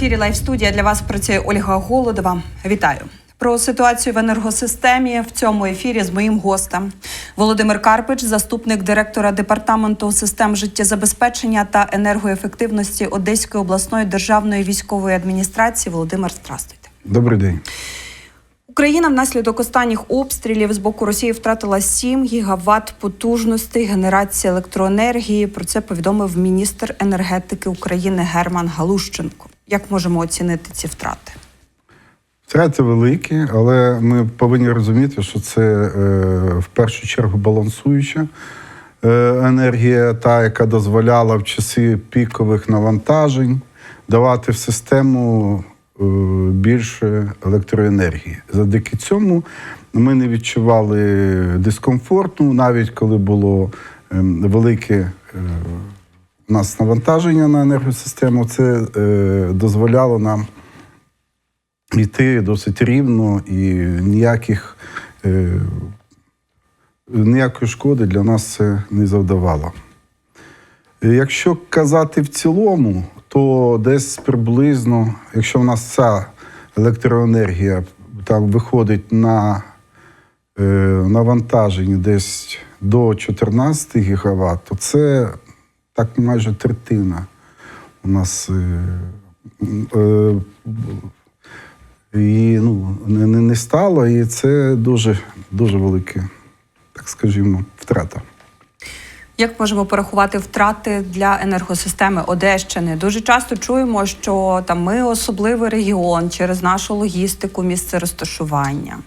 ефірі Лайв студія для вас працює Ольга Голодова. Вітаю про ситуацію в енергосистемі в цьому ефірі з моїм гостем Володимир Карпич, заступник директора департаменту систем життєзабезпечення та енергоефективності Одеської обласної державної військової адміністрації. Володимир, здравствуйте. Добрий день. Україна внаслідок останніх обстрілів з боку Росії втратила 7 гігаватт потужностей генерації електроенергії. Про це повідомив міністр енергетики України Герман Галущенко. Як можемо оцінити ці втрати? Втрати великі, але ми повинні розуміти, що це е, в першу чергу балансуюча е, енергія, та, яка дозволяла в часи пікових навантажень давати в систему е, більше електроенергії. Завдяки цьому ми не відчували дискомфорту, навіть коли було е, велике. Е, у нас навантаження на енергосистему, це е, дозволяло нам йти досить рівно і ніяких, е, ніякої шкоди для нас це не завдавало. Якщо казати в цілому, то десь приблизно, якщо в нас ця електроенергія там виходить на е, навантаження десь до 14 ГВт, то це так майже третина у нас. Е, е, і ну, не, не, стало, і це дуже, дуже велика, так скажімо, втрата. Як можемо порахувати втрати для енергосистеми Одещини? Дуже часто чуємо, що там ми особливий регіон через нашу логістику, місце розташування.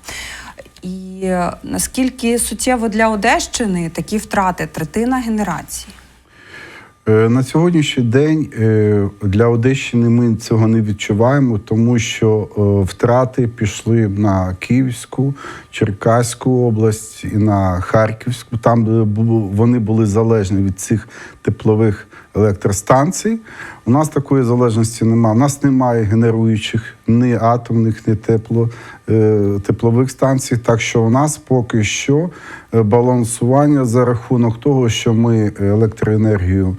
І е, наскільки суттєво для Одещини такі втрати третина генерації? Е, На сьогоднішній день е, для Одещини ми цього не відчуваємо, тому що е, втрати пішли на Київську, Черкаську область і на Харківську, там де вони були залежні від цих теплових електростанцій. У нас такої залежності немає. У нас немає генеруючих ні атомних, ні тепло, е, теплових станцій. Так що у нас поки що е, балансування за рахунок того, що ми електроенергію.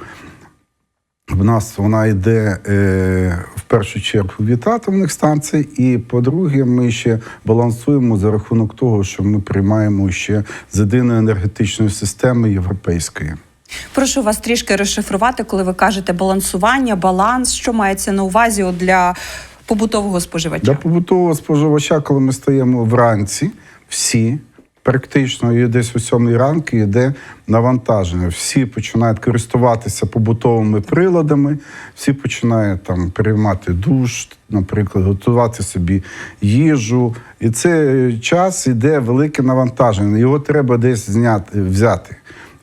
В нас вона йде е, в першу чергу від атомних станцій, і по-друге, ми ще балансуємо за рахунок того, що ми приймаємо ще з єдиної енергетичної системи європейської. Прошу вас трішки розшифрувати, коли ви кажете балансування, баланс, що мається на увазі для побутового споживача? Для побутового споживача, коли ми стаємо вранці, всі. Практично і десь о сьомій ранку йде навантаження. Всі починають користуватися побутовими приладами, всі починають там приймати душ, наприклад, готувати собі їжу. І це час іде велике навантаження. Його треба десь зняти, взяти.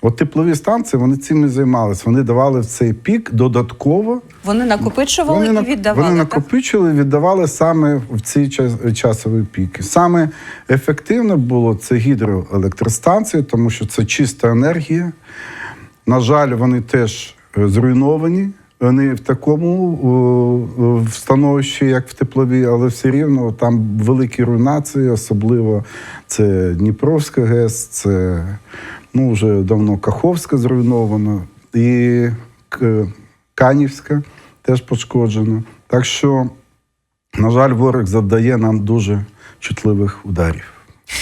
От теплові станції вони цим і займалися. Вони давали в цей пік додатково Вони накопичували вони, і віддавали. Вони так? накопичили, віддавали саме в ці час, часові піки. Саме ефективно було це гідроелектростанції, тому що це чиста енергія. На жаль, вони теж е, зруйновані. Вони в такому о, о, в становищі, як в тепловій, але все рівно там великі руйнації, особливо це Дніпровська ГЕС, це ну, вже давно Каховська зруйнована, і Канівська теж пошкоджена. Так що, на жаль, ворог завдає нам дуже чутливих ударів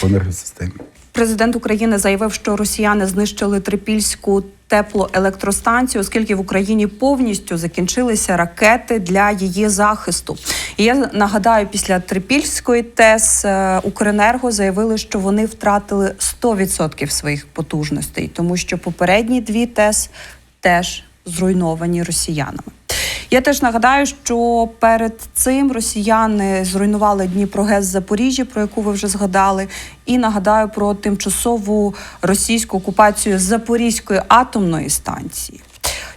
по енергосистемі. Президент України заявив, що росіяни знищили трипільську теплоелектростанцію, оскільки в Україні повністю закінчилися ракети для її захисту. І я нагадаю, після трипільської ТЕС е, Укренерго заявили, що вони втратили 100% своїх потужностей, тому що попередні дві ТЕС теж зруйновані росіянами. Я теж нагадаю, що перед цим росіяни зруйнували Дніпрогес Запоріжжя, про яку ви вже згадали, і нагадаю про тимчасову російську окупацію Запорізької атомної станції.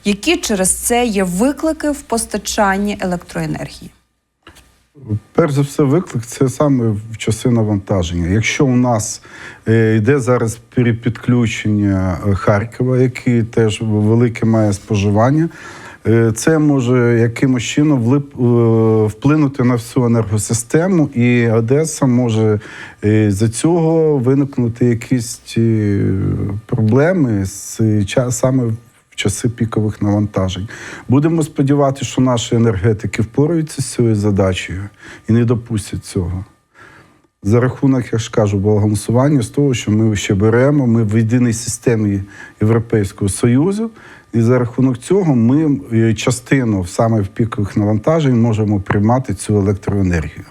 Які через це є виклики в постачанні електроенергії? Перш за все, виклик це саме в часи навантаження. Якщо у нас е, йде зараз перепідключення е, Харкова, який теж велике має споживання, це може якимось чином влип- е, вплинути на всю енергосистему, і Одеса може е, за цього виникнути якісь е, проблеми з саме в часи пікових навантажень. Будемо сподіватися, що наші енергетики впораються з цією задачею і не допустять цього. За рахунок, я ж кажу, балансування з того, що ми ще беремо, ми в єдиній системі Європейського Союзу, і за рахунок цього ми е, частину саме в пікових навантажень можемо приймати цю електроенергію.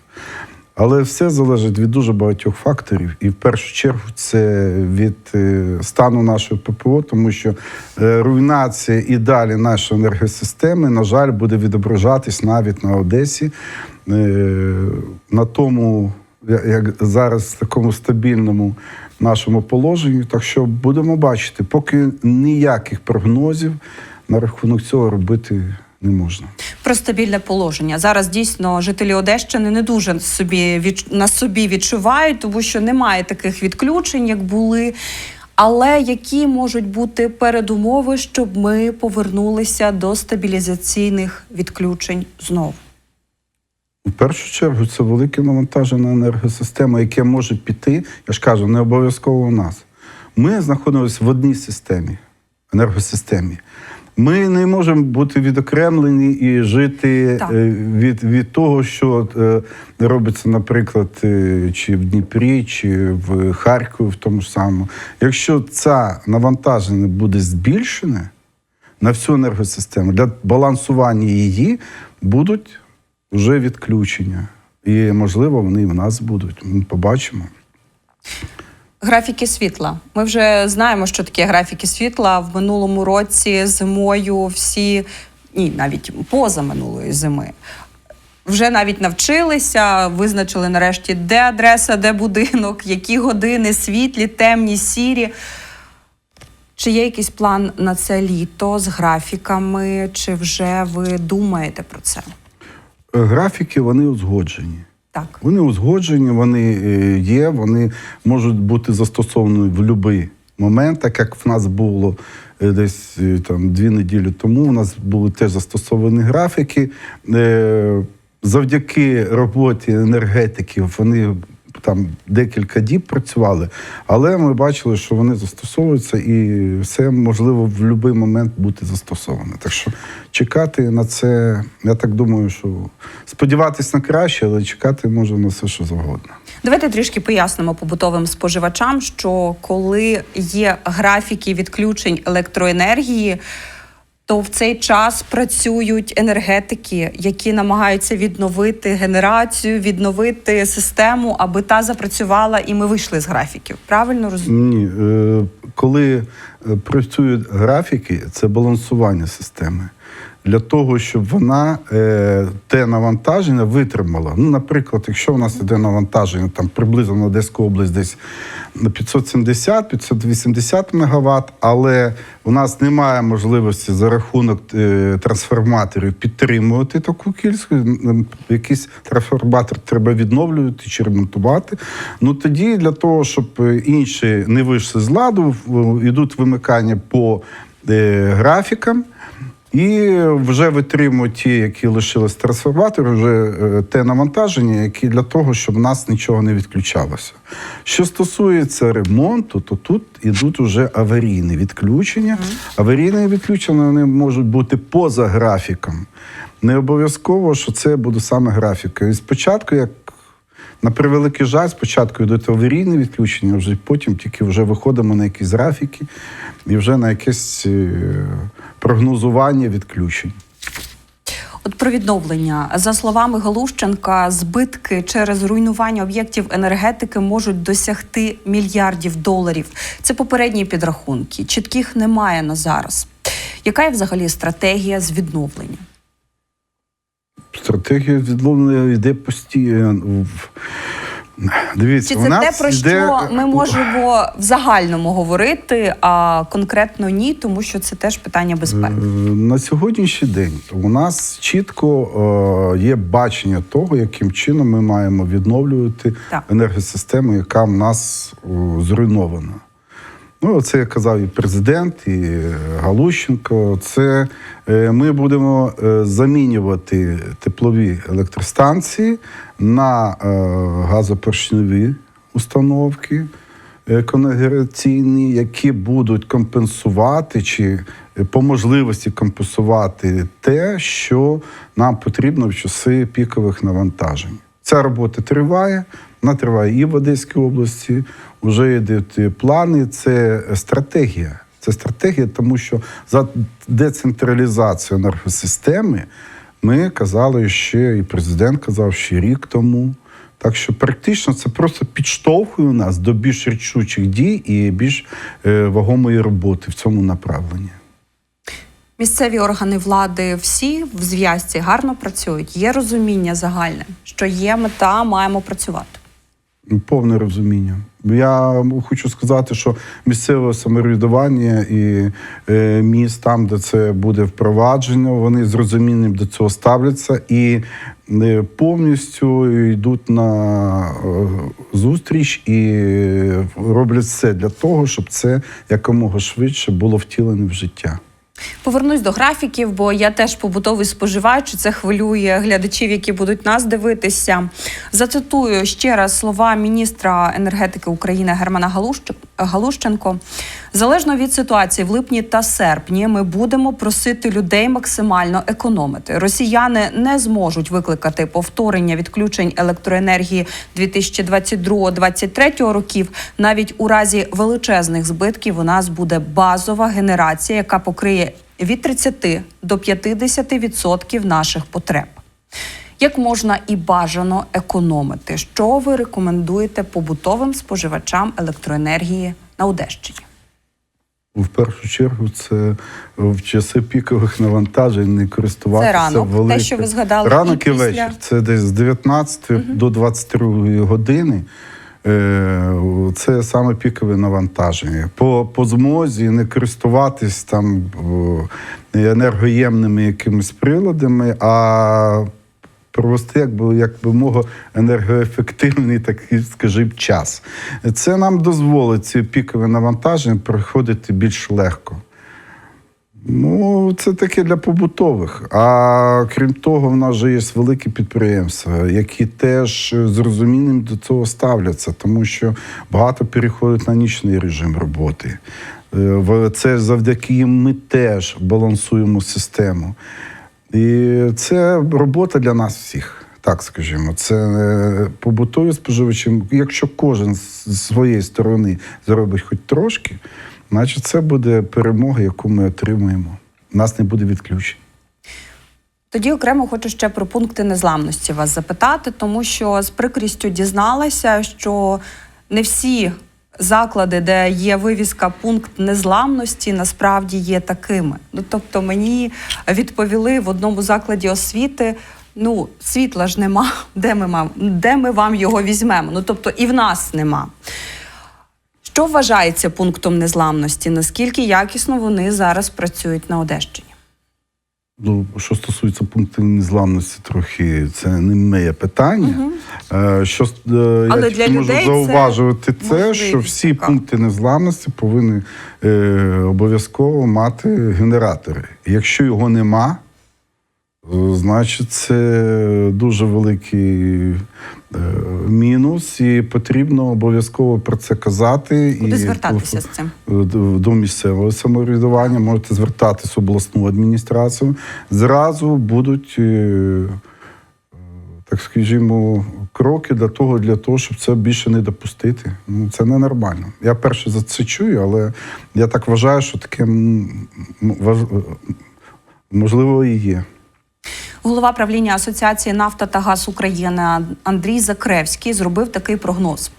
Але все залежить від дуже багатьох факторів, і в першу чергу це від е, стану нашої ППО, тому що е, руйнація і далі нашої енергосистеми, на жаль, буде відображатись навіть на Одесі, на тому, як зараз в такому стабільному нашому положенні. Так що будемо бачити, поки ніяких прогнозів на рахунок цього робити не можна. Про стабільне положення. Зараз дійсно жителі Одещини не дуже собі від, на собі відчувають, тому що немає таких відключень, як були. Але які можуть бути передумови, щоб ми повернулися до стабілізаційних відключень знову? В першу чергу це велике навантажена енергосистема, яке може піти, я ж кажу, не обов'язково у нас. Ми знаходимося в одній системі, енергосистемі. Ми не можемо бути відокремлені і жити Так. е, від, від того, що е, робиться, наприклад, е, чи в Дніпрі, чи в Харкові, в тому ж самому. Якщо це навантаження буде збільшене на всю енергосистему, для балансування її будуть вже відключення. І, можливо, вони і в нас будуть. Ми побачимо. Графіки світла. Ми вже знаємо, що таке графіки світла. В минулому році зимою всі, ні, навіть поза минулої зими. Вже навіть навчилися, визначили нарешті, де адреса, де будинок, які години, світлі, темні, сірі. Чи є якийсь план на це літо з графіками, чи вже ви думаєте про це? Графіки вони узгоджені. Так. Вони узгоджені, вони е, є, вони можуть бути застосовані в будь-який момент, так як в нас було е, десь е, там дві неділі тому. У нас були теж застосовані графіки. Завдяки роботі енергетиків вони там декілька діб працювали, але ми бачили, що вони застосовуються, і все можливо в будь-який момент бути застосоване. Так що чекати на це, я так думаю, що сподіватись на краще, але чекати можна на все, що завгодно. Давайте трішки пояснимо побутовим споживачам, що коли є графіки відключень електроенергії, то в цей час працюють енергетики, які намагаються відновити генерацію, відновити систему, аби та запрацювала, і ми вийшли з графіків. Правильно розумію? Ні, е, коли е, працюють графіки, це балансування системи. Для того, щоб вона е, те навантаження витримала. Ну, наприклад, якщо у нас іде навантаження там приблизно на Одеську область десь на 570-580 МВт, але у нас немає можливості за рахунок е, трансформаторів підтримувати таку кількість. Якийсь трансформатор треба відновлювати чи ремонтувати. Ну тоді для того, щоб е, інші не вийшли з ладу, йдуть вимикання по е, графікам. І вже витримують ті, які лишились трансформатори, вже е, те навантаження, які для того, щоб в нас нічого не відключалося. Що стосується ремонту, то тут ідуть уже аварійні відключення. Аварійні відключення вони можуть бути поза графіком. Не обов'язково, що це буде саме графіка. І спочатку, як на превеликий жаль, спочатку йдуть аварійні відключення, вже потім тільки вже виходимо на якісь графіки і вже на якесь е, прогнозування відключень. От про відновлення за словами Галущенка, збитки через руйнування об'єктів енергетики можуть досягти мільярдів доларів. Це попередні підрахунки. Чітких немає на зараз. Яка є взагалі стратегія з відновлення? Стратегія відновлення йде постійно. Дивіться, Чи у це нас те, про йде... що ми можемо в загальному говорити, а конкретно ні, тому що це теж питання безпеки. Е, На сьогоднішній день у нас чітко е, є бачення того, яким чином ми маємо відновлювати Так. енергосистему, яка в нас зруйнована. Ну, це казав і президент, і е, Галущенко. Це е, ми будемо е, замінювати теплові електростанції на газопоршневі установки. конегераційні, які будуть компенсувати чи по можливості компенсувати те, що нам потрібно в часи пікових навантажень. Ця робота триває, вона триває і в Одеській області. Вже йдуть плани. Це стратегія. Це стратегія, тому що за децентралізацію енергосистеми ми казали ще, і президент казав ще рік тому. Так що практично це просто підштовхує нас до більш рішучих дій і більш е, вагомої роботи в цьому направленні. Місцеві органи влади всі в зв'язці гарно працюють. Є розуміння загальне, що є мета, маємо працювати. Повне розуміння. Я хочу сказати, що місцеве самоврядування і е, міст, там, де це буде впроваджено, вони з розумінням до цього ставляться і е, повністю йдуть на е, зустріч і роблять все для того, щоб це якомога швидше було втілене в життя. Повернусь до графіків, бо я теж побутовий споживач. Це хвилює глядачів, які будуть нас дивитися. Зацитую ще раз слова міністра енергетики України Германа Галущ- Галущенко. Залежно від ситуації в липні та серпні, ми будемо просити людей максимально економити. Росіяни не зможуть викликати повторення відключень електроенергії 2022-2023 років. Навіть у разі величезних збитків у нас буде базова генерація, яка покриє від 30 до 50% наших потреб. Як можна і бажано економити? Що ви рекомендуєте побутовим споживачам електроенергії на Одещині? В першу чергу, це в часи пікових навантажень не користуватися Це ранок, те, що ви згадали, Ранок і і, після. вечір. Це десь з 19 до 22 години. Е, Це саме пікове навантаження. По, по змозі не користуватись там енергоємними якимись приладами, а провести якби, як би мого енергоефективний такий, скажімо, час. Це нам дозволить ці пікові навантаження проходити більш легко. Ну, це таке для побутових. А крім того, в нас же є великі підприємства, які теж з розумінням до цього ставляться, тому що багато переходять на нічний режим роботи. Е, Це завдяки їм ми теж балансуємо систему. І це робота для нас всіх. Так скажімо, це е, побутові споживачі. Якщо кожен з своєї сторони зробить хоч трошки, значить це буде перемога, яку ми отримуємо. Нас не буде відключень. Тоді окремо хочу ще про пункти незламності вас запитати, тому що з прикрістю дізналася, що не всі заклади, де є вивіска пункт незламності, насправді є такими. Ну тобто мені відповіли в одному закладі освіти. Ну, світла ж нема, де ми, мам, де ми вам його візьмемо? Ну тобто і в нас нема. Що вважається пунктом незламності? Наскільки якісно вони зараз працюють на Одещині? Ну, що стосується пунктів незламності, трохи це не моє питання. Угу. Що е, Але я для можу людей зауважувати це, це що всі така. пункти незламності повинні е, обов'язково мати генератори. Якщо його нема, значить це дуже великий е, мінус, і потрібно обов'язково про це казати. Куди і звертатися з цим? до місцевого самоврядування, можете звертатись в обласну адміністрацію. Зразу будуть, е, так скажімо, кроки для того, для того, щоб це більше не допустити. Ну, це ненормально. Я перше за це чую, але я так вважаю, що таке е, можливо і є. Голова правління Асоціації Нафта та Газ України Андрій Закревський зробив такий прогноз.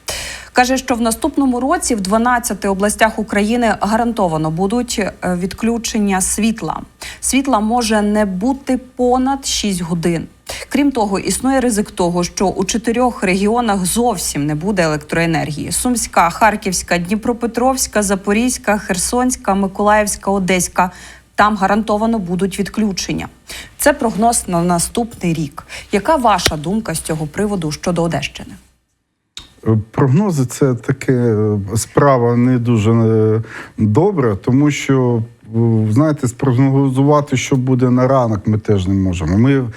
Каже, що в наступному році в 12 областях України гарантовано будуть е, відключення світла. Світла може не бути понад 6 годин. Крім того, існує ризик того, що у чотирьох регіонах зовсім не буде електроенергії: Сумська, Харківська, Дніпропетровська, Запорізька, Херсонська, Миколаївська, Одеська. Там гарантовано будуть відключення. Це прогноз на наступний рік. Яка ваша думка з цього приводу щодо Одещини? Прогнози це таке е, справа не дуже е, добра, тому що е, знаєте, спрогнозувати, що буде на ранок, ми теж не можемо. Ми в,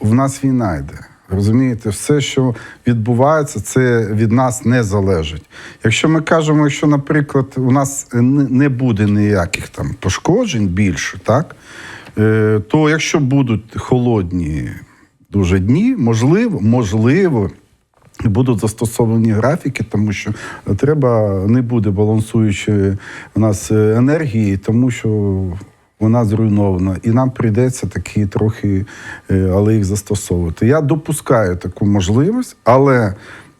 в- нас війна йде. Розумієте, все, що відбувається, це від нас не залежить. Якщо ми кажемо, що, наприклад, у нас не буде ніяких там пошкоджень більше, так, то якщо будуть холодні дуже дні, можливо, можливо. Будуть застосовані графіки, тому що треба не буде балансуючої у нас е, енергії, тому що вона зруйнована, і нам прийдеться такі трохи, е, але їх застосовувати. Я допускаю таку можливість, але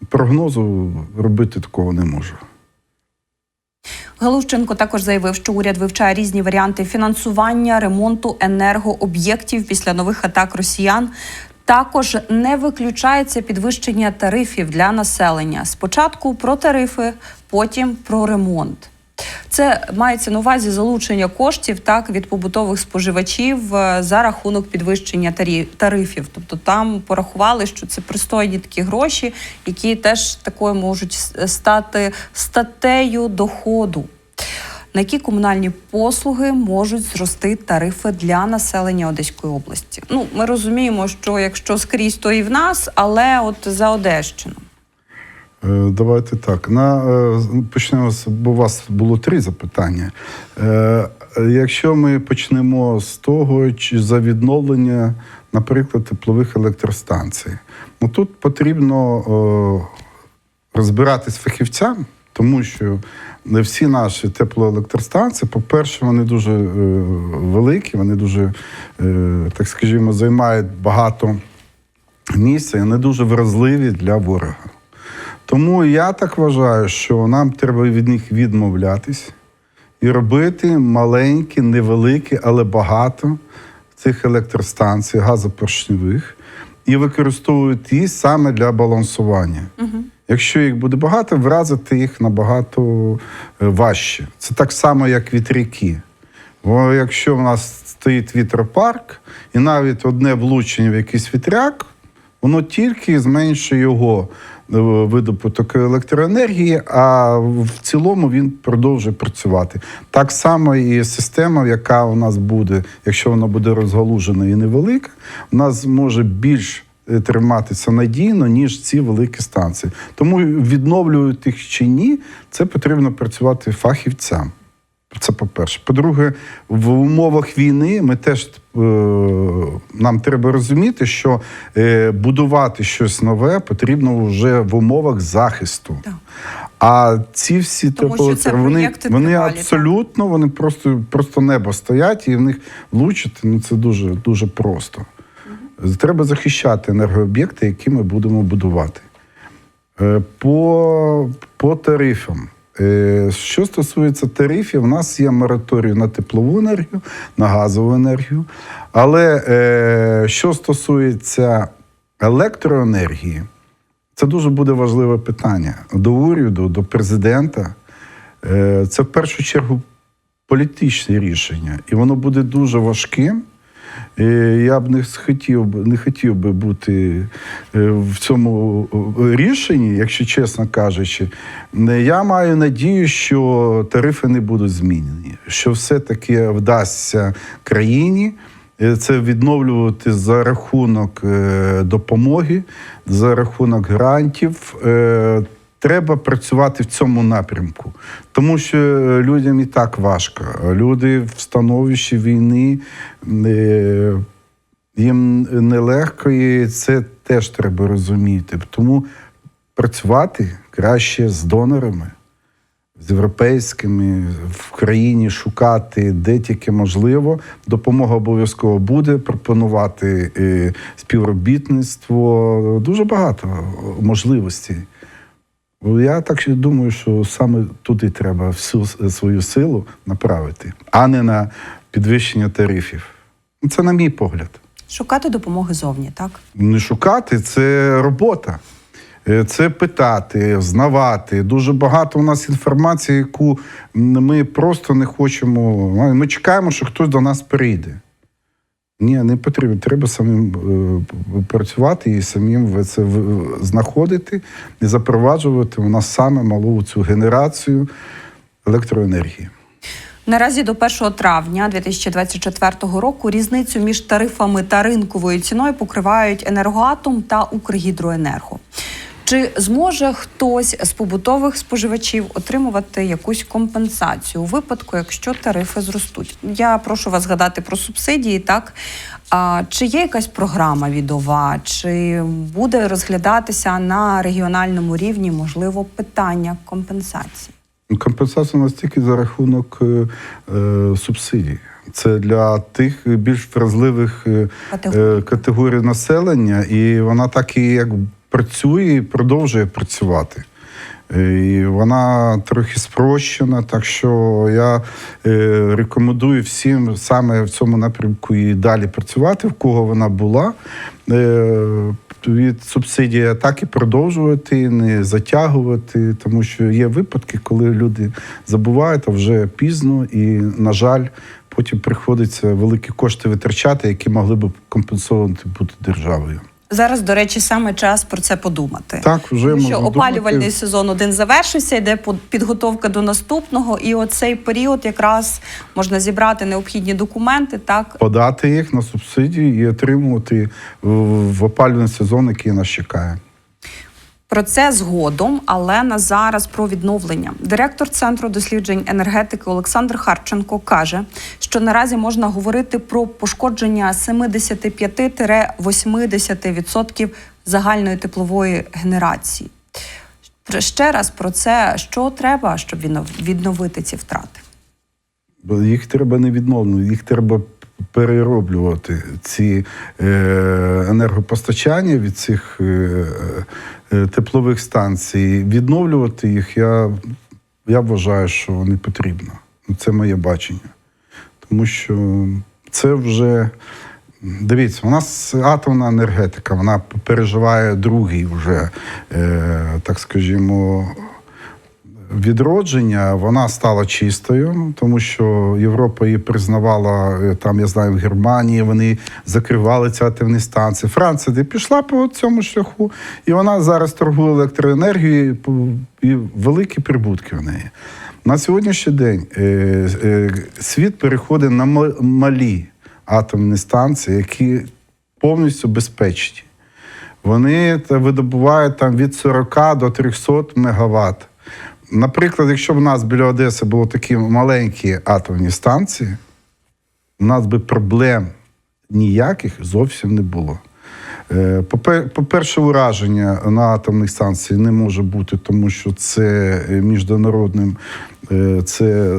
прогнозу робити такого не можу. Галущенко також заявив, що уряд вивчає різні варіанти фінансування ремонту енергооб'єктів після нових атак росіян. Також не виключається підвищення тарифів для населення. Спочатку про тарифи, потім про ремонт. Це мається на увазі залучення коштів так від побутових споживачів е, за рахунок підвищення тарифів. Тобто там порахували, що це пристойні такі гроші, які теж такою можуть стати статтею доходу. На які комунальні послуги можуть зрости тарифи для населення Одеської області? Ну, ми розуміємо, що якщо скрізь, то і в нас, але от за Одещину. Е, Давайте так. На, е, почнемо з, бо у вас було три запитання. Е, Якщо ми почнемо з того, чи за відновлення, наприклад, теплових електростанцій, ну тут потрібно розбиратись фахівцям, тому що не всі наші теплоелектростанції, по-перше, вони дуже великі, вони дуже, так скажімо, займають багато місця і вони дуже вразливі для ворога. Тому я так вважаю, що нам треба від них відмовлятись і робити маленькі, невеликі, але багато цих електростанцій газопоршневих і використовувати їх саме для балансування. Якщо їх буде багато, вразити їх набагато е, важче. Це так само, як вітряки. Бо якщо в нас стоїть вітропарк, і навіть одне влучення в якийсь вітряк, воно тільки зменшує його видобуток електроенергії, а в цілому він продовжує працювати. Так само і система, яка у нас буде, якщо вона буде розгалужена і невелика, у нас може більш е, триматися надійно, ніж ці великі станції. Тому відновлювати їх чи ні, це потрібно працювати фахівцям. Це по-перше. По-друге, в умовах війни ми теж е, нам треба розуміти, що е, будувати щось нове потрібно вже в умовах захисту. Так. А ці всі Тому це вони, вони тривалі, так? абсолютно, вони просто, просто небо стоять, і в них влучити ну це дуже, дуже просто. Треба захищати енергооб'єкти, які ми будемо будувати. Е, По, по тарифам. Е, Що стосується тарифів, у нас є мораторій на теплову енергію, на газову енергію. Але е, що стосується електроенергії, це дуже буде важливе питання до уряду, до президента. Е, Це в першу чергу політичне рішення, і воно буде дуже важким. І я б не хотів не хотів би бути е, в цьому е, рішенні, якщо чесно кажучи. Я маю надію, що тарифи не будуть змінені, що все-таки вдасться країні е, це відновлювати за рахунок е, допомоги, за рахунок грантів. Треба працювати в цьому напрямку, тому що е, людям і так важко. Люди в становищі війни е, їм нелегко, і це теж треба розуміти. Тому працювати краще з донорами, з європейськими в країні шукати де тільки можливо. Допомога обов'язково буде пропонувати е, співробітництво. Дуже багато можливостей. Я так думаю, що саме туди треба всю свою силу направити, а не на підвищення тарифів. Ну, Це на мій погляд. Шукати допомоги зовні, так? Не шукати це робота. Е, Це питати, знавати. Дуже багато у нас інформації, яку ми просто не хочемо. Ми чекаємо, що хтось до нас прийде. Ні, не потрібно. Треба самим е, працювати і самим це знаходити і запроваджувати у нас саме малу цю генерацію електроенергії. Наразі до 1 травня 2024 року різницю між тарифами та ринковою ціною покривають енергоатом та Укргідроенерго. Чи зможе хтось з побутових споживачів отримувати якусь компенсацію у випадку, якщо тарифи зростуть? Я прошу вас згадати про субсидії. Так а чи є якась програма відова, чи буде розглядатися на регіональному рівні можливо питання компенсації? Компенсація у нас тільки за рахунок е, е, субсидій. Це для тих більш вразливих е, Категорій. е, категорій населення, і вона так і як працює і продовжує працювати. Е, І вона трохи спрощена, так що я е, рекомендую всім саме в цьому напрямку і далі працювати, в кого вона була. Е, від субсидії так і продовжувати, не затягувати, тому що є випадки, коли люди забувають, а вже пізно, і, на жаль, потім приходиться великі кошти витрачати, які могли б компенсовані бути державою. Зараз, до речі, саме час про це подумати. Так, вже Тому що опалювальний думати. сезон один завершився, йде підготовка до наступного, і оцей період якраз можна зібрати необхідні документи. Так подати їх на субсидії і отримувати в опалювальний сезон, який нас чекає. Про це згодом, але на зараз про відновлення. Директор центру досліджень енергетики Олександр Харченко каже, що наразі можна говорити про пошкодження 75-80% загальної теплової генерації. Ще раз про це, що треба, щоб відновити ці втрати. Їх треба не відновлювати, їх треба перероблювати. Ці е, енергопостачання від цих е, е, теплових станцій. Відновлювати їх я, я вважаю, що не потрібно. Це моє бачення. Тому що це вже. Дивіться, у нас атомна енергетика, вона переживає другий вже, так скажімо, відродження вона стала чистою, тому що Європа її признавала е, там, я знаю, в Германії вони закривали ці атомні станції. Франція де пішла по цьому шляху, і вона зараз торгує електроенергією і великі прибутки в неї. На сьогоднішній день е, е, світ переходить на малі атомні станції, які повністю безпечні. Вони видобувають там від 40 до 300 мегаватт. Наприклад, якщо б у нас біля Одеси було такі маленькі атомні станції, у нас би проблем ніяких зовсім не було. Е, По-перше, ураження на атомних станціях не може бути, тому що це е, міжнародним, е, це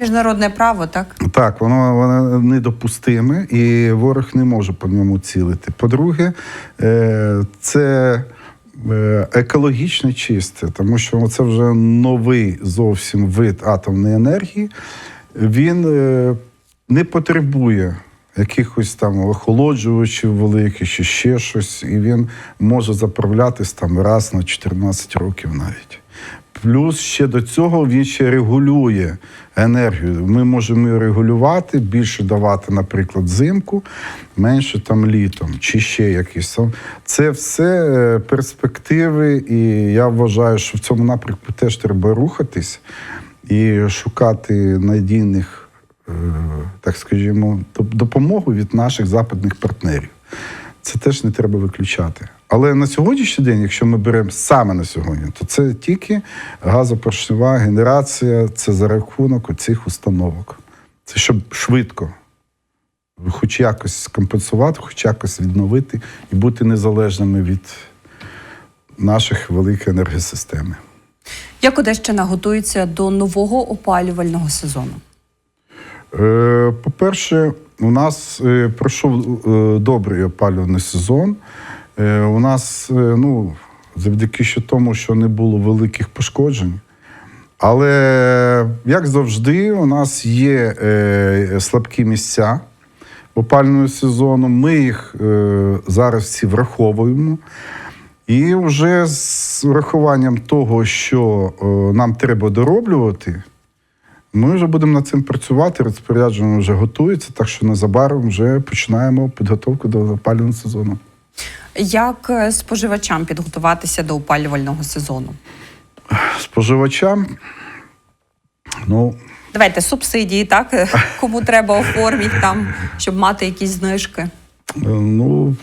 Міжнародне право, так так, воно, воно недопустиме, і ворог не може по ньому цілити. По-друге, це екологічно чисте, тому що це вже новий зовсім вид атомної енергії. Він е, не потребує якихось там охолоджувачів великих чи ще щось, і він може заправлятись там раз на 14 років навіть. Плюс ще до цього він ще регулює енергію. Ми можемо регулювати, більше давати, наприклад, взимку, менше там літом, чи ще якісь. Це все е, перспективи, і я вважаю, що в цьому напрямку теж треба рухатись і шукати надійних, е, так скажімо, доп- допомогу від наших западних партнерів. Це теж не треба виключати. Але на сьогоднішній день, якщо ми беремо саме на сьогодні, то це тільки газопоршнева генерація, це за рахунок цих установок. Це щоб швидко, хоч якось скомпенсувати, хоч якось відновити і бути незалежними від наших великих енергосистеми. як Одещина готується до нового опалювального сезону? Е, По-перше, у нас е, пройшов е, добрий опалювальний сезон. Е, У нас, е, ну, завдяки ще тому, що не було великих пошкоджень. Але, як завжди, у нас є е, слабкі місця опального сезону. Ми їх зараз всі враховуємо. І вже з урахуванням того, що нам треба дороблювати, ми вже будемо над цим працювати. Розпорядження вже готується, так що незабаром вже починаємо підготовку до опалювального сезону. Як е, споживачам підготуватися до опалювального сезону? Споживачам, ну, Давайте субсидії, так кому треба оформіть там, щоб мати якісь знижки. Е, Ну, в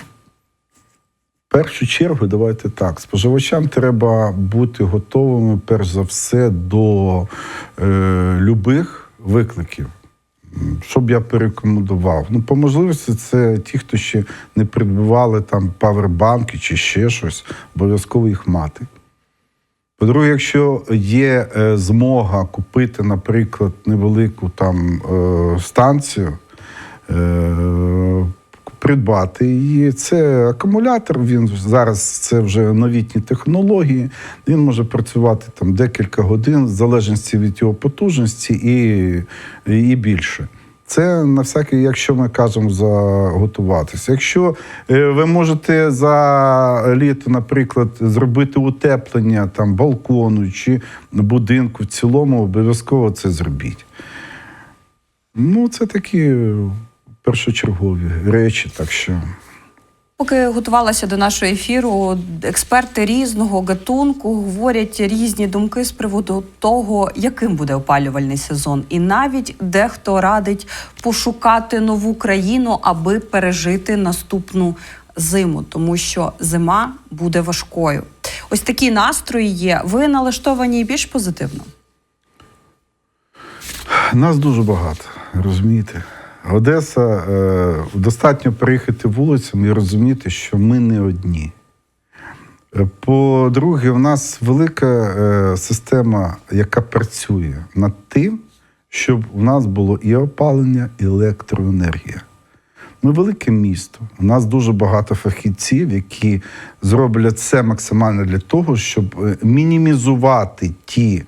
першу чергу, давайте так. Споживачам треба бути готовими, перш за все, до е, любих викликів. Що б я порекомендував? Ну, по можливості, це ті, хто ще не придбували там павербанки чи ще щось, обов'язково їх мати. По-друге, якщо є е, змога купити, наприклад, невелику там е, станцію, е, придбати її. Це акумулятор. Він зараз це вже новітні технології. Він може працювати там декілька годин, в залежності від його потужності і, і більше. Це на всякий, якщо ми кажемо заготуватися. Якщо е, ви можете за літо, наприклад, зробити утеплення там балкону чи будинку в цілому, обов'язково це зробіть. Ну, це такі першочергові речі, так що. Поки готувалася до нашого ефіру, експерти різного гатунку говорять різні думки з приводу того, яким буде опалювальний сезон, і навіть дехто радить пошукати нову країну, аби пережити наступну зиму, тому що зима буде важкою. Ось такі настрої є. Ви налаштовані більш позитивно. Нас дуже багато, розумієте? Одеса е, достатньо переїхати вулицями і розуміти, що ми не одні. Е, По-друге, в нас велика е, система, яка працює над тим, щоб у нас було і опалення, і електроенергія. Ми велике місто. У нас дуже багато фахівців, які зроблять все максимально для того, щоб мінімізувати ті,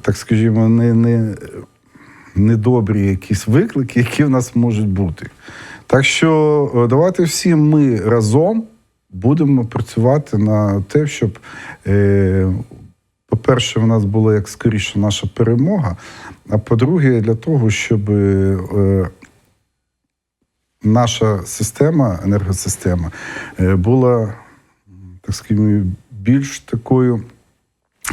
так скажімо, не, не, недобрі якісь виклики, які в нас можуть бути. Так що е, давайте всі ми разом будемо працювати на те, щоб, е, по-перше, в нас була як скоріше наша перемога. А по-друге, для того, щоб е, наша система, енергосистема, була, так скажімо, більш такою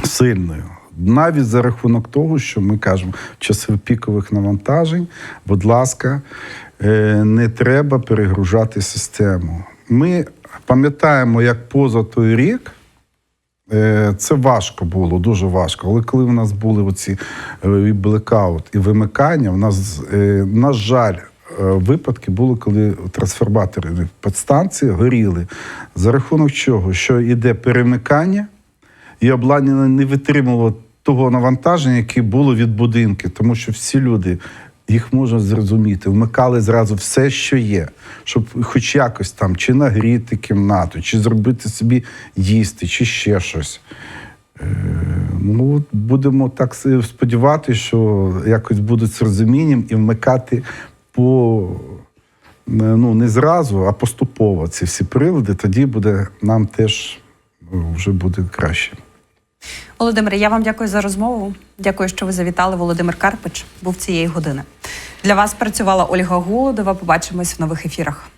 сильною. Навіть за рахунок того, що ми кажемо, часи пікових навантажень, будь ласка, е, не треба перегружати систему. Ми пам'ятаємо, як поза той рік. Е, Це важко було, дуже важко. Але коли в нас були оці е, блекаут і вимикання, в нас, на жаль, випадки були, коли трансформатори підстанції горіли. За рахунок чого? Що йде перемикання, і обладнання не витримувало того навантаження, яке було від будинки, тому що всі люди. Їх можна зрозуміти, вмикали зразу все, що є, щоб хоч якось там чи нагріти кімнату, чи зробити собі їсти, чи ще щось. Е, Ну, будемо так сподіватися, що якось будуть з розумінням і вмикати по ну, не зразу, а поступово ці всі прилади, тоді буде нам теж ну, вже буде краще. Володимире, я вам дякую за розмову. Дякую, що ви завітали. Володимир Карпич був цієї години. Для вас працювала Ольга Голодова. Побачимось в нових ефірах.